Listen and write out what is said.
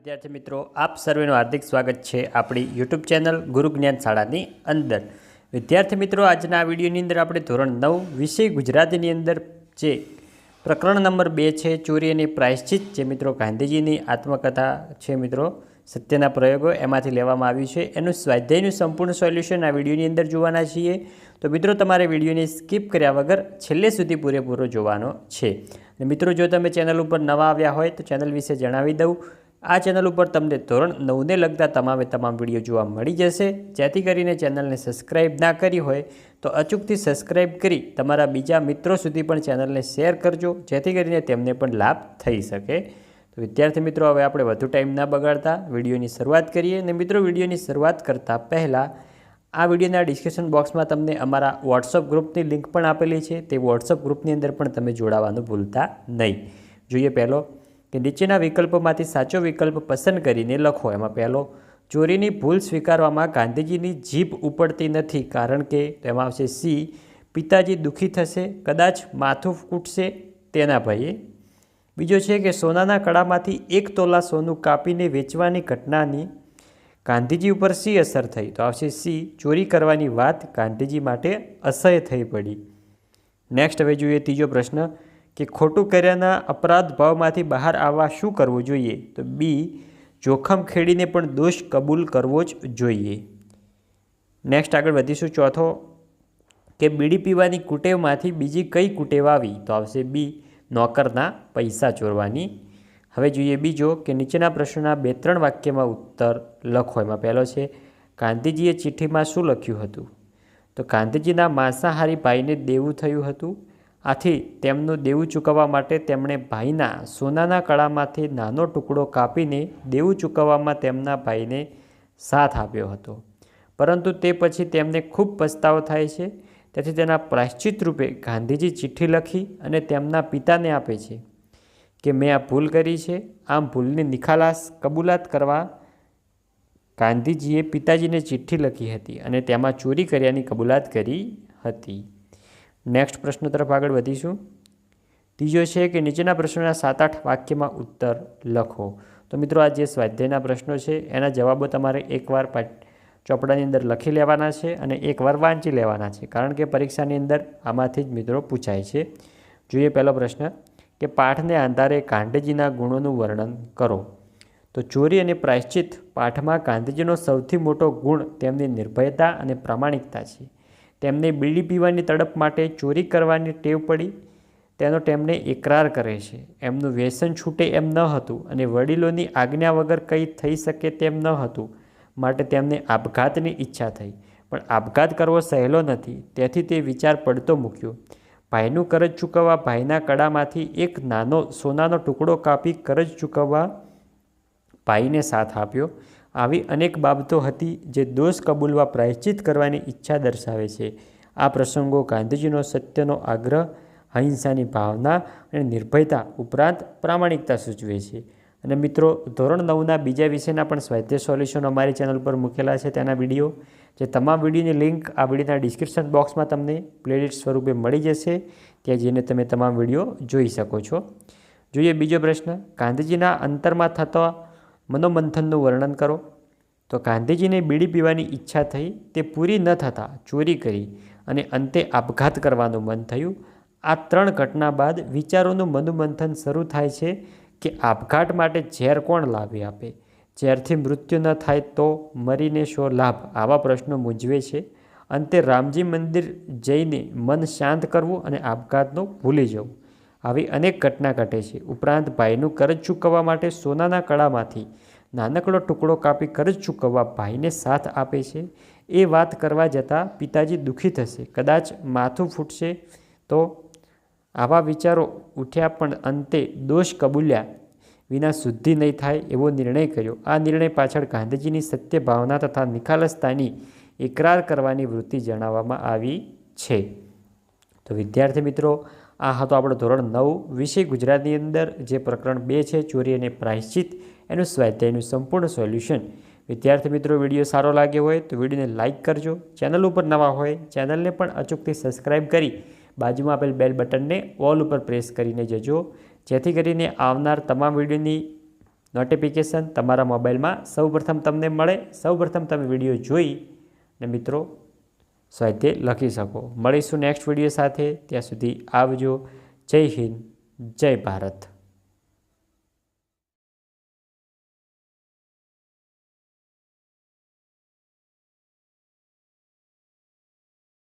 વિદ્યાર્થી મિત્રો, આપ સર્વેનું હાર્દિક સ્વાગત છે આપણી યુટ્યુબ ચેનલ ગુરુ જ્ઞાન શાળાની અંદર. વિદ્યાર્થી મિત્રો, આજના વિડીયોની અંદર આપણે ધોરણ નવ, વિષય ગુજરાતીની અંદર જે પ્રકરણ નંબર બે છે, ચોરી અને પ્રાયશ્ચિત, જે મિત્રો ગાંધીજીની આત્મકથા છે મિત્રો, સત્યના પ્રયોગો એમાંથી લેવામાં આવ્યું છે. એનું સ્વાધ્યાયનું સંપૂર્ણ સોલ્યુશન આ વિડીયોની અંદર જોવાના છીએ. તો મિત્રો, તમારે વિડીયોને સ્કીપ કર્યા વગર છેલ્લે સુધી પૂરેપૂરો જોવાનો છે. મિત્રો, જો તમે ચેનલ ઉપર નવા આવ્યા હોય, તો ચેનલ વિશે જણાવી દઉં. આ ચેનલ ઉપર તમને ધોરણ નવને લગતા તમામે તમામ વીડિયો જોવા મળી જશે. જેથી કરીને ચેનલને સબસ્ક્રાઈબ ના કરી હોય તો અચૂકથી સબસ્ક્રાઈબ કરી તમારા બીજા મિત્રો સુધી પણ ચેનલને શેર કરજો, જેથી કરીને તેમને પણ લાભ થઈ શકે. તો વિદ્યાર્થી મિત્રો, હવે આપણે વધુ ટાઈમ ના બગાડતા વિડીયોની શરૂઆત કરીએ. અને મિત્રો, વિડીયોની શરૂઆત કરતાં પહેલાં આ વિડીયોના ડિસ્ક્રિપ્શન બોક્સમાં તમને અમારા વોટ્સઅપ ગ્રુપની લિંક પણ આપેલી છે. તે વોટ્સઅપ ગ્રુપની અંદર પણ તમે જોડાવાનું ભૂલતા નહીં. જોઈએ પહેલો કે નીચેના વિકલ્પોમાંથી સાચો વિકલ્પ પસંદ કરીને લખો. એમાં પહેલો, ચોરીની ભૂલ સ્વીકારવામાં ગાંધીજીની જીભ ઉપડતી નથી કારણ કે તેમાં આવશે સી, પિતાજી દુઃખી થશે, કદાચ માથું ફૂટશે તેના ભયે. બીજો છે કે સોનાના કડામાંથી એક તોલા સોનું કાપીને વેચવાની ઘટનાની ગાંધીજી ઉપર સી અસર થઈ. તો આવશે સી, ચોરી કરવાની વાત ગાંધીજી માટે અસહ્ય થઈ પડી. નેક્સ્ટ હવે જોઈએ ત્રીજો પ્રશ્ન. કે ખોટું કર્યાના અપરાધ ભાવમાંથી બહાર આવવા શું કરવું જોઈએ? તો બી જોખમ ખેડીને પણ દોષ કબૂલ કરવો જ જોઈએ. નેક્સ્ટ આગળ વધીશું ચોથો, કે બીડી પીવાની કુટેવમાંથી બીજી કઈ કુટેવ આવી? તો આવશે બી નોકરના પૈસા ચોરવાની. હવે જોઈએ બીજો, કે નીચેના પ્રશ્નના બે ત્રણ વાક્યમાં ઉત્તર લખો. એમાં પહેલો છે, ગાંધીજીએ ચિઠ્ઠીમાં શું લખ્યું હતું? તો ગાંધીજીના માંસાહારી ભાઈને દેવું થયું હતું. આથી તેમનું દેવું ચૂકવવા માટે તેમણે ભાઈના સોનાના કળામાંથી નાનો ટુકડો કાપીને દેવું ચૂકવવામાં તેમના ભાઈને સાથ આપ્યો હતો. પરંતુ તે પછી તેમને ખૂબ પસ્તાવો થાય છે. તેથી તેના પ્રાયશ્ચિત રૂપે ગાંધીજી ચિઠ્ઠી લખી અને તેમના પિતાને આપે છે કે મેં આ ભૂલ કરી છે. આમ ભૂલની નિખાલાસ કબૂલાત કરવા ગાંધીજીએ પિતાજીને ચિઠ્ઠી લખી હતી અને તેમાં ચોરી કર્યાની કબૂલાત કરી હતી. નેક્સ્ટ પ્રશ્ન તરફ આગળ વધીશું. ત્રીજો છે કે નીચેના પ્રશ્નોના સાત આઠ વાક્યમાં ઉત્તર લખો. તો મિત્રો, આ જે સ્વાધ્યાયના પ્રશ્નો છે, એના જવાબો તમારે એકવાર ચોપડાની અંદર લખી લેવાના છે અને એકવાર વાંચી લેવાના છે. કારણ કે પરીક્ષાની અંદર આમાંથી જ મિત્રો પૂછાય છે. જોઈએ પહેલો પ્રશ્ન, કે પાઠને આધારે ગાંધીજીના ગુણોનું વર્ણન કરો. તો ચોરી અને પ્રાયશ્ચિત પાઠમાં ગાંધીજીનો સૌથી મોટો ગુણ તેમની નિર્ભયતા અને પ્રામાણિકતા છે. તેમને બીડી પીવાની તડપ માટે ચોરી કરવાની ટેવ પડી. તેનો તેમને એકરાર કરે છે. એમનું વ્યસન છૂટે એમ ન હતું અને વડીલોની આજ્ઞા વગર કંઈ થઈ શકે તેમ ન હતું. માટે તેમને આપઘાતની ઈચ્છા થઈ. પણ આપઘાત કરવો સહેલો નથી. તેથી તે વિચાર પડતો મૂક્યો. ભાઈનું કરજ ચૂકવવા ભાઈના કડામાંથી એક નાનો સોનાનો ટુકડો કાપી કરજ ચૂકવવા ભાઈને સાથ આપ્યો. આવી અનેક બાબતો હતી જે દોષ કબૂલવા પ્રાયશ્ચિત કરવાની ઈચ્છા દર્શાવે છે. આ પ્રસંગો ગાંધીજીનો સત્યનો આગ્રહ, અહિંસાની ભાવના અને નિર્ભયતા ઉપરાંત પ્રામાણિકતા સૂચવે છે. અને મિત્રો, ધોરણ નવના બીજા વિષયના પણ સ્વાધ્યાય સોલ્યુશન અમારી ચેનલ પર મૂકેલા છે તેના વીડિયો. જે તમામ વિડીયોની લિંક આ વિડીયોના ડિસ્ક્રિપ્શન બોક્સમાં તમને પ્લેલિસ્ટ સ્વરૂપે મળી જશે. ત્યાં જઈને તમે તમામ વીડિયો જોઈ શકો છો. જોઈએ બીજો પ્રશ્ન. ગાંધીજીના અંતરમાં થતા મનોમંથનનું વર્ણન કરો. તો ગાંધીજીને બીડી પીવાની ઈચ્છા થઈ, તે પૂરી ન થતાં ચોરી કરી અને અંતે આપઘાત કરવાનું મન થયું. આ ત્રણ ઘટના બાદ વિચારોનું મનોમંથન શરૂ થાય છે કે આપઘાત માટે ઝેર કોણ લાવી આપે? ઝેરથી મૃત્યુ ન થાય તો મરીને શો લાભ? આવા પ્રશ્નો મૂંઝવે છે. અંતે રામજી મંદિર જઈને મન શાંત કરવું અને આપઘાતનું ભૂલી જવું. આવી અનેક ઘટના ઘટે છે. ઉપરાંત ભાઈનું કરજ ચૂકવવા માટે સોનાના કળામાંથી નાનકડો ટુકડો કાપી કરજ ચૂકવવા ભાઈને સાથ આપે છે. એ વાત કરવા જતાં પિતાજી દુઃખી થશે. કદાચ માથું ફૂટશે તો આવા વિચારો ઉઠ્યા પણ અંતે દોષ કબૂલ્યા વિના શુદ્ધિ નહીં થાય એવો નિર્ણય કર્યો. આ નિર્ણય પાછળ ગાંધીજીની સત્ય ભાવના તથા નિખાલસતાની એકરાર કરવાની વૃત્તિ જણાવવામાં આવી છે. તો વિદ્યાર્થી મિત્રો આ હતો આપણો ધોરણ નવ. વિષય ગુજરાતની અંદર જે પ્રકરણ બે છે, ચોરી અને પ્રાયશ્ચિત, એનું સ્વાધ્યાયનું સંપૂર્ણ સોલ્યુશન. વિદ્યાર્થી મિત્રો, વીડિયો સારો લાગ્યો હોય તો વિડીયોને લાઇક કરજો. ચેનલ ઉપર નવા હોય, ચેનલને પણ અચૂકથી સબસ્ક્રાઈબ કરી બાજુમાં આપેલ બેલ બટનને ઓલ ઉપર પ્રેસ કરીને જજો. જેથી કરીને આવનાર તમામ વિડીયોની નોટિફિકેશન તમારા મોબાઈલમાં સૌપ્રથમ તમને મળે, સૌપ્રથમ તમે વીડિયો જોઈ. ને મિત્રો સ્વાધ્યાય લખી શકો મળીશું નેક્સ્ટ વીડિયો સાથે. ત્યાં સુધી આવજો. જય હિન્દ. જય ભારત.